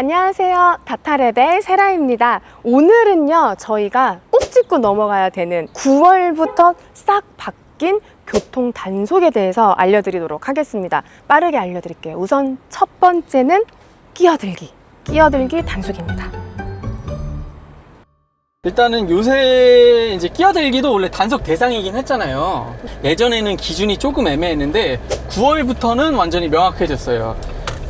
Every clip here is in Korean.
안녕하세요. 다타레벨 세라입니다. 오늘은요, 저희가 꼭 짚고 넘어가야 되는 9월부터 싹 바뀐 교통 단속에 대해서 알려드리도록 하겠습니다. 빠르게 알려드릴게요. 우선 첫 번째는 끼어들기. 끼어들기 단속입니다. 일단은 요새 이제 끼어들기도 원래 단속 대상이긴 했잖아요. 예전에는 기준이 조금 애매했는데 9월부터는 완전히 명확해졌어요.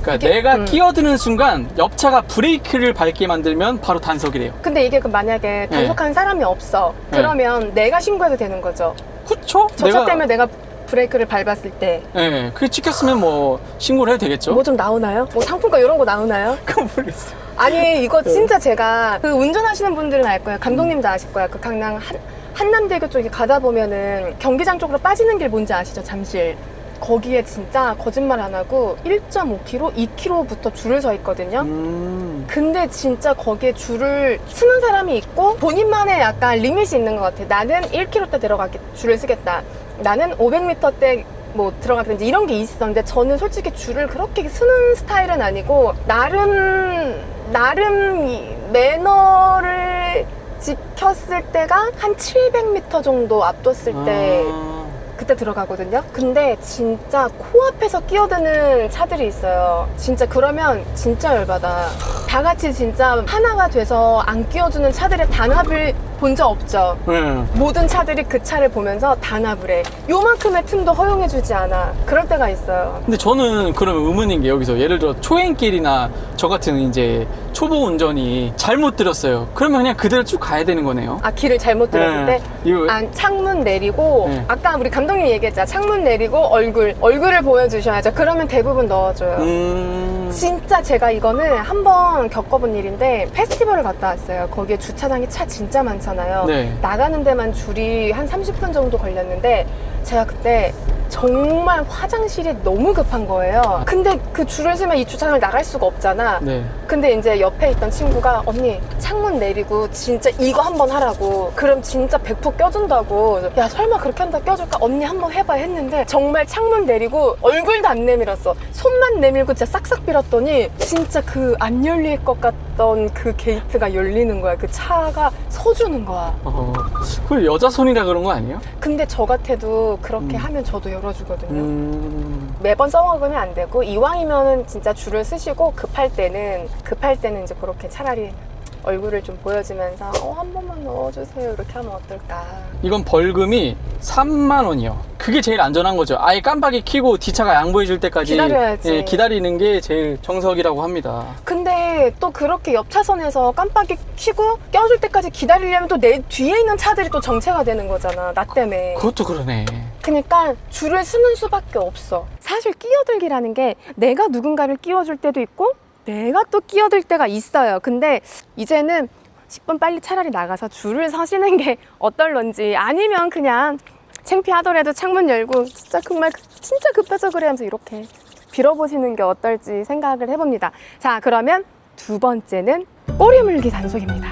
그러니까 이게- 내가 음. 끼어드는 순간 옆차가 브레이크를 밟게 만들면 바로 단속이래요. 근데 이게 그 만약에 단속하는 사람이 없어. 네. 그러면 내가 신고해도 되는 거죠. 그쵸? 저 차 때문에 내가 브레이크를 밟았을 때. 네, 그게 찍혔으면 뭐 신고를 해도 되겠죠? 뭐좀 나오나요? 뭐 상품권 이런 거 나오나요? 그건 모르겠어요. 아니 이거 네. 진짜 제가 그 운전하시는 분들은 알 거예요. 감독님도 아실 거야. 그 강남 한, 한남대교 쪽에 가다 보면은 경기장 쪽으로 빠지는 길 뭔지 아시죠? 잠실. 거기에 진짜 거짓말 안 하고 1.5km, 2km부터 줄을 서 있거든요. 음, 근데 진짜 거기에 줄을 쓰는 사람이 있고 본인만의 약간 리밋이 있는 것 같아. 나는 1km 때 들어가게 줄을 쓰겠다. 나는 500m 때 뭐 들어가든지 이런 게 있었는데 저는 솔직히 줄을 그렇게 쓰는 스타일은 아니고 나름 나름 이 매너를 지켰을 때가 한 700m 정도 앞뒀을 때 아, 그때 들어가거든요. 근데 진짜 코앞에서 끼어드는 차들이 있어요. 진짜 그러면 진짜 열받아. 다 같이 진짜 하나가 돼서 안 끼워주는 차들의 단합을 본 적 없죠. 네. 모든 차들이 그 차를 보면서 단합을 해. 요만큼의 틈도 허용해주지 않아. 그럴 때가 있어요. 근데 저는 그러면 의문인 게 여기서 예를 들어 초행길이나 저 같은 이제 초보 운전이 잘못 들었어요. 그러면 그냥 그대로 쭉 가야 되는 거네요. 아, 길을 잘못 들었을 네. 때. 이거 아, 창문 내리고 네. 아까 우리 감독님 얘기했잖아. 창문 내리고 얼굴 얼굴을 보여주셔야죠. 그러면 대부분 넣어줘요. 음, 진짜 제가 이거는 한번 겪어본 일인데 페스티벌을 갔다 왔어요. 거기에 주차장에 차 진짜 많잖아요. 네. 나가는 데만 줄이 한 30분 정도 걸렸는데 제가 그때 정말 화장실이 너무 급한 거예요. 근데 그 줄을 서면 이 주차장을 나갈 수가 없잖아. 네. 근데 이제 옆에 있던 친구가 언니 창문 내리고 진짜 이거 한번 하라고 그럼 진짜 100% 껴준다고 야 설마 그렇게 한다 껴줄까 언니 한번 해봐 했는데 정말 창문 내리고 얼굴도 안 내밀었어 손만 내밀고 진짜 싹싹 빌었더니 진짜 그 안 열릴 것 같던 그 게이트가 열리는 거야 그 차가 서주는 거야 어, 그걸 여자 손이라 그런 거 아니에요? 근데 저 같아도 그렇게 음. 하면 저도 열어주거든요 음, 매번 써먹으면 안 되고 이왕이면은 진짜 줄을 쓰시고 급할 때는 급할 때는 이제 그렇게 차라리 얼굴을 좀 보여주면서 어 한 번만 넣어주세요 이렇게 하면 어떨까 이건 벌금이 3만 원이요. 그게 제일 안전한 거죠. 아예 깜빡이 켜고 뒷차가 양보해 줄 때까지 기다려야지. 예, 기다리는 게 제일 정석이라고 합니다. 근데 또 그렇게 옆 차선에서 깜빡이 켜고 껴줄 때까지 기다리려면 또 내 뒤에 있는 차들이 또 정체가 되는 거잖아 나 때문에 그것도 그러네. 그러니까 줄을 쓰는 수밖에 없어. 사실 끼어들기라는 게 내가 누군가를 끼워줄 때도 있고 내가 또 끼어들 때가 있어요. 근데 이제는 10분 빨리 차라리 나가서 줄을 서시는 게 어떨런지 아니면 그냥 창피하더라도 창문 열고 진짜 정말 진짜 급해서 그래 하면서 이렇게 빌어보시는 게 어떨지 생각을 해봅니다. 자 그러면 두 번째는 꼬리 물기 단속입니다.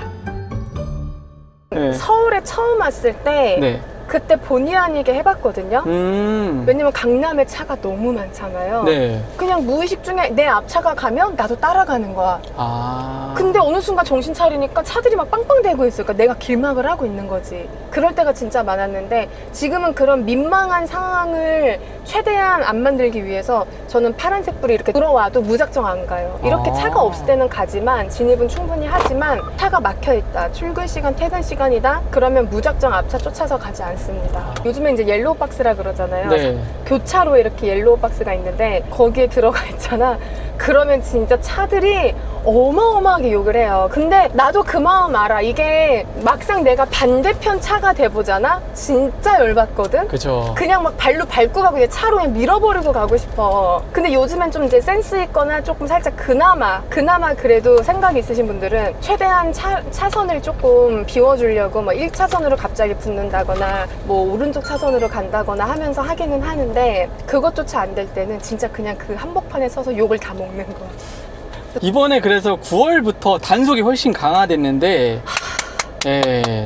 네. 서울에 처음 왔을 때 네. 그때 본의 아니게 해봤거든요. 음. 왜냐면 강남에 차가 너무 많잖아요. 네. 그냥 무의식 중에 내 앞차가 가면 나도 따라가는 거야. 아. 근데 어느 순간 정신 차리니까 차들이 막 빵빵대고 있으니까 내가 길막을 하고 있는 거지. 그럴 때가 진짜 많았는데 지금은 그런 민망한 상황을 최대한 안 만들기 위해서 저는 파란색 불이 이렇게 들어와도 무작정 안 가요. 이렇게 아. 차가 없을 때는 가지만 진입은 충분히 하지만 차가 막혀 있다. 출근 시간, 퇴근 시간이다. 그러면 무작정 앞차 쫓아서 가지 않습니다. 요즘에 이제 옐로우 박스라 그러잖아요. 네. 교차로에 이렇게 옐로우 박스가 있는데 거기에 들어가 있잖아. 그러면 진짜 차들이 어마어마하게 욕을 해요. 근데 나도 그 마음 알아. 이게 막상 내가 반대편 차가 돼보잖아? 진짜 열받거든? 그죠. 그냥 막 발로 밟고 가고 이제 차로 그냥 밀어버리고 가고 싶어. 근데 요즘엔 좀 이제 센스 있거나 조금 살짝 그나마, 그나마 그래도 생각이 있으신 분들은 최대한 차, 차선을 조금 비워주려고 뭐 1차선으로 갑자기 붙는다거나 뭐 오른쪽 차선으로 간다거나 하면서 하기는 하는데 그것조차 안 될 때는 진짜 그냥 그 한복판에 서서 욕을 다 먹는 거야. 이번에 그래서 9월부터 단속이 훨씬 강화됐는데, 예.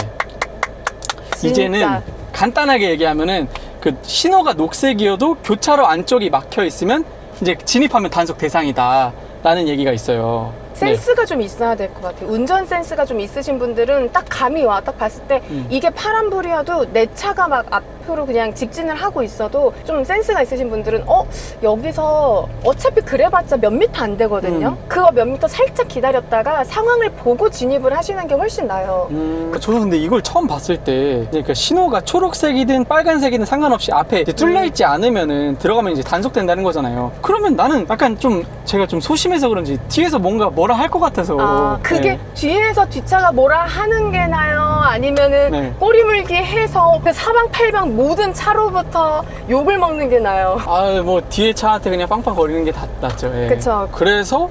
이제는 간단하게 얘기하면은 그 신호가 녹색이어도 교차로 안쪽이 막혀 있으면 이제 진입하면 단속 대상이다. 라는 얘기가 있어요. 센스가 좀 있어야 될 것 같아요. 운전 센스가 좀 있으신 분들은 딱 감이 와. 딱 봤을 때 음. 이게 파란불이어도 내 차가 막 앞으로 그냥 직진을 하고 있어도 좀 센스가 있으신 분들은 어 여기서 어차피 그래봤자 몇 미터 안 되거든요. 음. 그거 몇 미터 살짝 기다렸다가 상황을 보고 진입을 하시는 게 훨씬 나아요. 음, 저는 근데 이걸 처음 봤을 때 그러니까 신호가 초록색이든 빨간색이든 상관없이 앞에 뚫려 있지 않으면은 들어가면 이제 단속된다는 거잖아요. 그러면 나는 약간 좀 제가 좀 소심해서 그런지 뒤에서 뭔가 뭐라 할 것 같아서. 아, 그게 네. 뒤에서 뒷차가 뭐라 하는 게 나요? 아니면은 네. 꼬리 물기 해서 그 사방팔방 모든 차로부터 욕을 먹는 게 나요? 아, 뭐 뒤에 차한테 그냥 빵빵 거리는 게 다 낫죠. 예. 그쵸. 그래서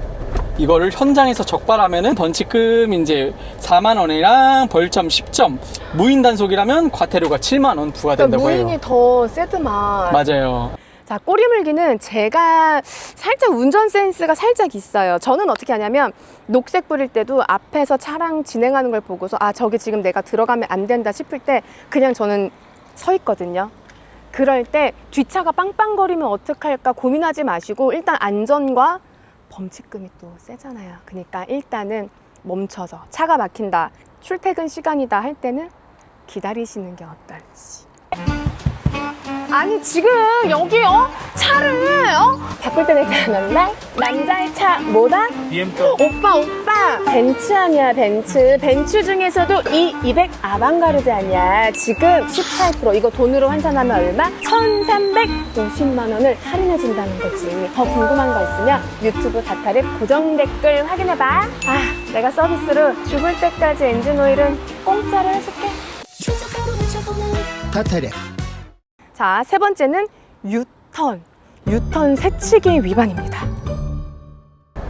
이거를 현장에서 적발하면은 벌칙금 이제 4만 원이랑 벌점 10점, 무인 단속이라면 과태료가 7만 원 그러니까 부과된다고 무인이 해요. 더 세드만. 맞아요. 자, 꼬리 물기는 제가 살짝 운전 센스가 살짝 있어요. 저는 어떻게 하냐면 녹색 뿌릴 때도 앞에서 차랑 진행하는 걸 보고서 아, 저기 지금 내가 들어가면 안 된다 싶을 때 그냥 저는 서 있거든요. 그럴 때 뒷차가 빵빵거리면 어떡할까 고민하지 마시고 일단 안전과 범칙금이 또 세잖아요. 그러니까 일단은 멈춰서 차가 막힌다. 출퇴근 시간이다 할 때는 기다리시는 게 어떨지. 아니 지금 여기 어 차를 어? 바꿀 때 되지 않았나? 남자의 차 뭐다? BMW 오빠 오빠. 벤츠 아니야 벤츠. 벤츠 중에서도 이 200 아방가르드 아니야. 지금 18% 이거 돈으로 환산하면 얼마? 1350만 원을 할인해 준다는 거지. 더 궁금한 거 있으면 유튜브 다타를 고정 댓글 확인해봐. 아 내가 서비스로 죽을 때까지 엔진 오일은 공짜로 해줄게. 타타렉 자, 세 번째는 유턴. 유턴 새치기 위반입니다.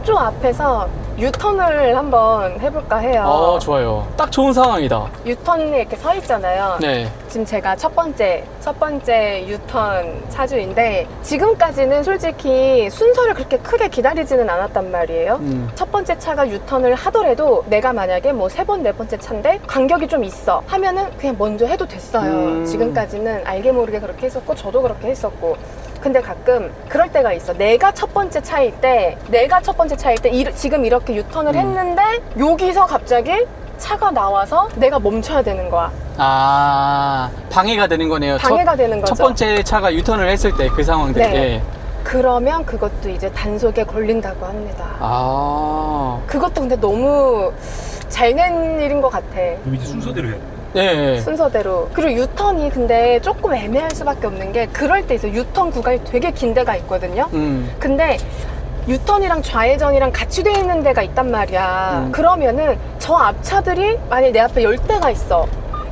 좀 앞에서 유턴을 한번 해볼까 해요. 어, 좋아요. 딱 좋은 상황이다. 유턴에 이렇게 서 있잖아요. 네. 지금 제가 첫 번째, 첫 번째 유턴 차주인데 지금까지는 솔직히 순서를 그렇게 크게 기다리지는 않았단 말이에요. 음. 첫 번째 차가 유턴을 하더라도 내가 만약에 뭐 세 번, 네 번째 차인데 간격이 좀 있어 하면은 그냥 먼저 해도 됐어요. 음. 지금까지는 알게 모르게 그렇게 했었고 저도 그렇게 했었고. 근데 가끔 그럴 때가 있어. 내가 첫 번째 차일 때, 내가 첫 번째 차일 때 이- 지금 이렇게 유턴을 음. 했는데 여기서 갑자기 차가 나와서 내가 멈춰야 되는 거야. 아, 방해가 되는 거네요. 방해가 되는 첫, 거죠. 첫 번째 차가 유턴을 했을 때 그 상황들. 네. 예. 그러면 그것도 이제 단속에 걸린다고 합니다. 아. 그것도 근데 너무 잘 낸 일인 것 같아. 그럼 이제 순서대로 해야 돼 예. 예. 순서대로. 그리고 유턴이 근데 조금 애매할 수밖에 없는 게 그럴 때 있어. 유턴 구간이 되게 긴 데가 있거든요. 음. 근데 유턴이랑 좌회전이랑 같이 돼 있는 데가 있단 말이야. 음. 그러면은 저 앞차들이 만약에 내 앞에 열 대가 있어.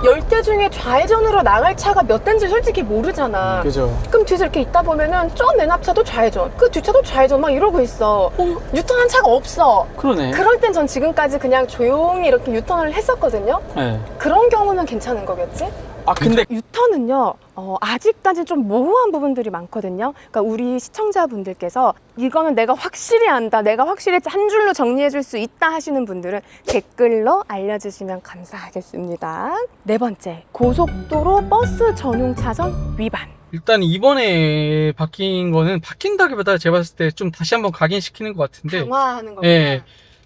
열대 중에 좌회전으로 나갈 차가 몇 대인지 솔직히 모르잖아. 그죠. 그럼 뒤에서 이렇게 있다 보면은 저 맨 앞차도 좌회전, 그 뒷차도 좌회전 막 이러고 있어. 유턴한 차가 없어. 그러네. 그럴 땐 전 지금까지 그냥 조용히 이렇게 유턴을 했었거든요. 예. 그런 경우는 괜찮은 거겠지? 아, 근데 유턴은요, 어, 아직까지 좀 모호한 부분들이 많거든요. 그러니까 우리 시청자분들께서 이거는 내가 확실히 안다, 내가 확실히 한 줄로 정리해 줄 수 있다 하시는 분들은 댓글로 알려주시면 감사하겠습니다. 네 번째, 고속도로 버스 전용 차선 위반. 일단 이번에 바뀐 거는 바뀐다기보다 제가 봤을 때 좀 다시 한번 각인시키는 것 같은데 강화하는 거구나. 예.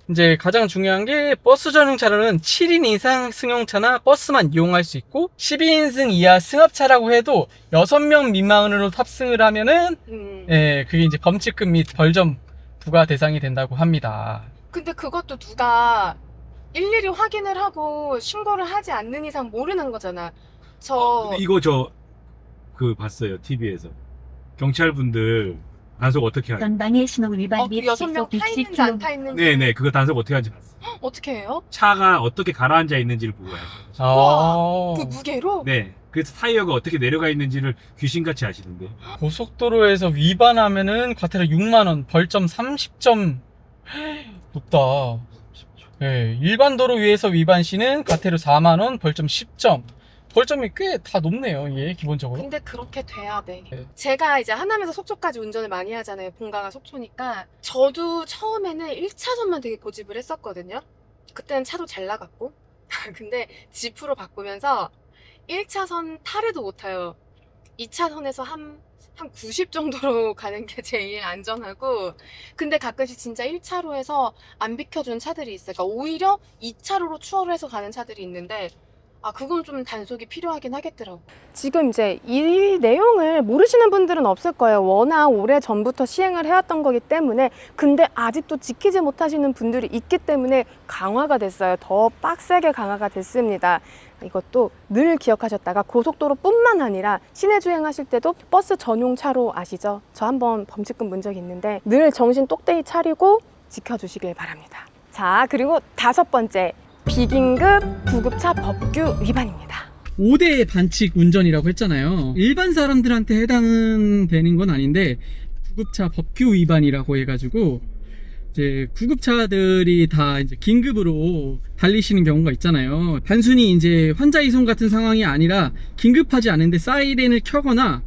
이제 가장 중요한 게 버스 전용 차로는 7인 이상 승용차나 버스만 이용할 수 있고 12인승 이하 승합차라고 해도 6명 미만으로 탑승을 하면은 음. 예, 그게 이제 범칙금 및 벌점 부과 대상이 된다고 합니다. 근데 그것도 누가 일일이 확인을 하고 신고를 하지 않는 이상 모르는 거잖아. 저 어, 근데 이거 저 그 봤어요 TV에서 경찰 분들 단속 어떻게 하냐 전방의 신호 위반 어, 및그 여섯 명 시속 타 60km 있는지 안 타 있는지 네네 그거 단속 어떻게 하는지 봤어요 어떻게 해요? 차가 어떻게 가라앉아 있는지를 보고 해요 아, 그 무게로? 네 그래서 타이어가 어떻게 내려가 있는지를 귀신같이 아시는데 고속도로에서 위반하면은 과태료 6만 원, 벌점 30점. 높다. 예, 일반 도로 위에서 위반 시는 과태료 4만 원, 벌점 10점. 벌점이 꽤 다 높네요, 이게 기본적으로. 근데 그렇게 돼야 돼. 네. 제가 이제 하남에서 속초까지 운전을 많이 하잖아요. 본가가 속초니까. 저도 처음에는 1차선만 되게 고집을 했었거든요. 그때는 차도 잘 나갔고. 근데 지프로 바꾸면서 1차선 탈에도 못 타요. 2차선에서 한 한 90 정도로 가는 게 제일 안전하고 근데 가끔씩 진짜 1차로에서 안 비켜준 차들이 있어요. 그러니까 오히려 2차로로 추월을 해서 가는 차들이 있는데 아 그건 좀 단속이 필요하긴 하겠더라고. 지금 이제 이 내용을 모르시는 분들은 없을 거예요. 워낙 오래 전부터 시행을 해왔던 거기 때문에 근데 아직도 지키지 못하시는 분들이 있기 때문에 강화가 됐어요. 더 빡세게 강화가 됐습니다. 이것도 늘 기억하셨다가 고속도로뿐만 아니라 시내 주행하실 때도 버스 전용 차로 아시죠? 저 한번 범칙금 문 적이 있는데 늘 정신 똑대히 차리고 지켜주시길 바랍니다. 자, 그리고 다섯 번째 비긴급 구급차 법규 위반입니다. 5대 반칙 운전이라고 했잖아요. 일반 사람들한테 해당은 되는 건 아닌데 구급차 법규 위반이라고 해가지고 이제 구급차들이 다 이제 긴급으로 달리시는 경우가 있잖아요. 단순히 이제 환자 이송 같은 상황이 아니라 긴급하지 않은데 사이렌을 켜거나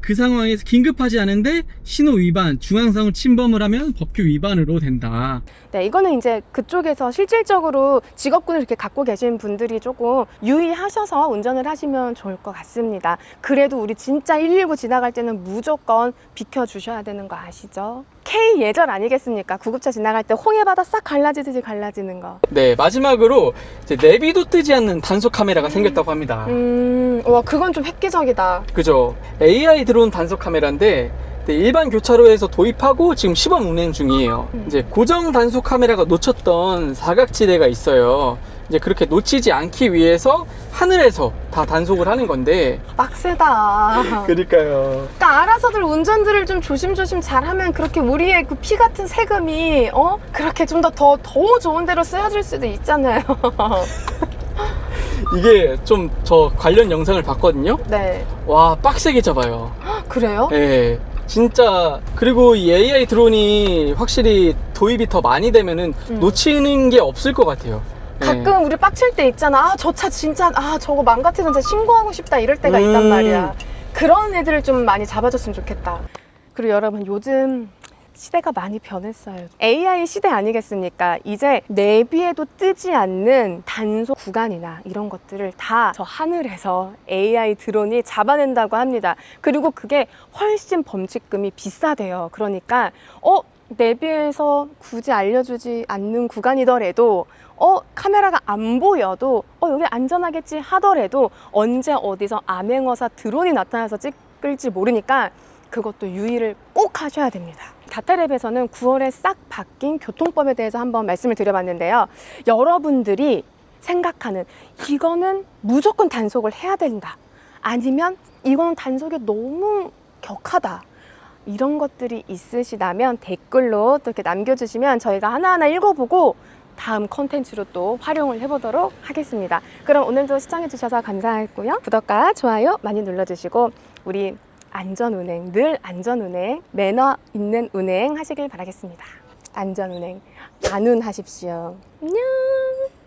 그 상황에서 긴급하지 않은데 신호 위반, 중앙선을 침범을 하면 법규 위반으로 된다. 네, 이거는 이제 그쪽에서 실질적으로 직업군을 이렇게 갖고 계신 분들이 조금 유의하셔서 운전을 하시면 좋을 것 같습니다. 그래도 우리 진짜 119 지나갈 때는 무조건 비켜주셔야 되는 거 아시죠? K 예절 아니겠습니까? 구급차 지나갈 때 홍해바다 싹 갈라지듯이 갈라지는 거. 네, 마지막으로 이제 내비도 뜨지 않는 단속 카메라가 생겼다고 합니다. 음, 와, 그건 좀 획기적이다. 그죠. AI 드론 단속 카메라인데 네, 일반 교차로에서 도입하고 지금 시범 운행 중이에요. 음. 이제 고정 단속 카메라가 놓쳤던 사각지대가 있어요. 이제 그렇게 놓치지 않기 위해서 하늘에서 다 단속을 하는 건데. 빡세다. 그러니까요. 그러니까 알아서들 운전들을 좀 조심조심 잘하면 그렇게 우리의 그 피 같은 세금이 어 그렇게 좀 더 더 더 좋은 데로 쓰여질 수도 있잖아요. 이게 좀 저 관련 영상을 봤거든요. 네. 와, 빡세게 잡아요. 그래요? 예. 진짜 그리고 이 AI 드론이 확실히 도입이 더 많이 되면은 음. 놓치는 게 없을 것 같아요. 예. 가끔 우리 빡칠 때 있잖아. 아, 저 차 진짜 아 저거 망가뜨린 차 신고하고 싶다 이럴 때가 있단 음. 말이야. 그런 애들을 좀 많이 잡아줬으면 좋겠다. 그리고 여러분 요즘 시대가 많이 변했어요. AI 시대 아니겠습니까? 이제 내비에도 뜨지 않는 단속 구간이나 이런 것들을 다 저 하늘에서 AI 드론이 잡아낸다고 합니다. 그리고 그게 훨씬 범칙금이 비싸대요. 그러니까 어 내비에서 굳이 알려주지 않는 구간이더라도 어 카메라가 안 보여도 어 여기 안전하겠지 하더라도 언제 어디서 암행어사 드론이 나타나서 찍을지 모르니까 그것도 유의를 꼭 하셔야 됩니다. 다타랩에서는 9월에 싹 바뀐 교통법에 대해서 한번 말씀을 드려봤는데요. 여러분들이 생각하는 이거는 무조건 단속을 해야 된다. 아니면 이거는 단속이 너무 격하다. 이런 것들이 있으시다면 댓글로 또 이렇게 남겨주시면 저희가 하나하나 읽어보고 다음 컨텐츠로 또 활용을 해보도록 하겠습니다. 그럼 오늘도 시청해주셔서 감사했고요. 구독과 좋아요 많이 눌러주시고 우리 안전운행, 늘 안전운행, 매너 있는 운행 하시길 바라겠습니다. 안전운행, 안운하십시오. 안녕!